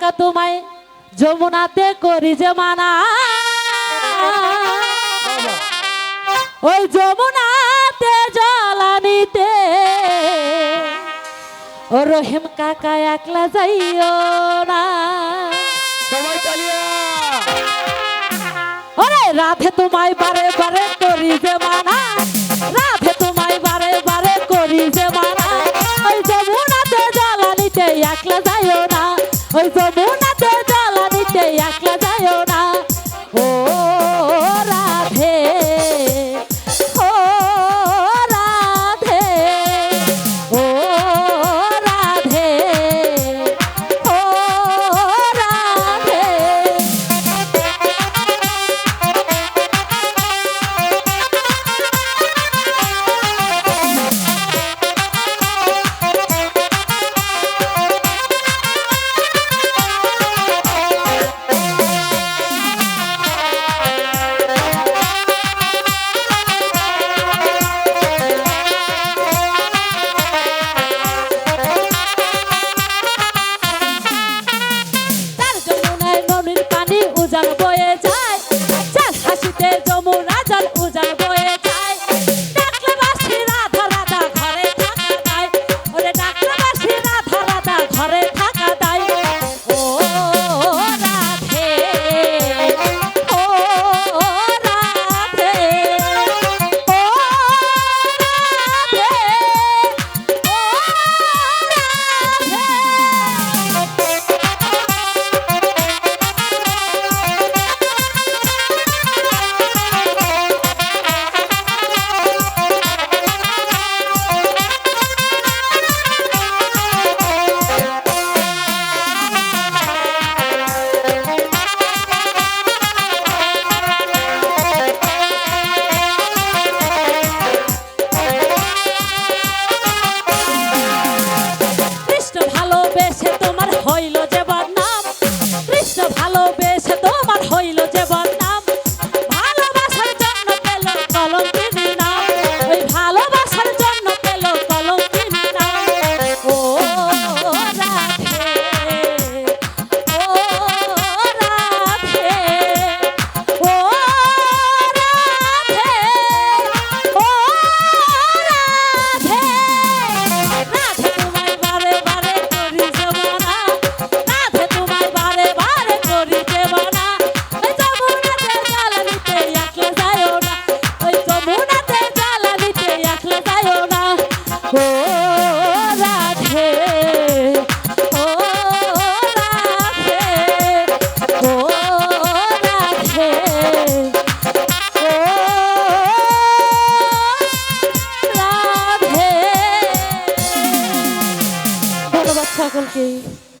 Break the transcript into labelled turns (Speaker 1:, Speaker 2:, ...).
Speaker 1: টাকা তোমায় যমুনাতে করি যে মানা। ওই যমুনাতে জলানিতে ও রহিম কাকা একলা যাইও না। ওরে রাধে তোমায় বারে বারে করি যে মানা। রাধে তোমায় বারে বারে করি যে মানা। ওই যমুনাতে জ্বালানিতে একলা যাইও না। হয়ে যাব i'm Sarah. Oh.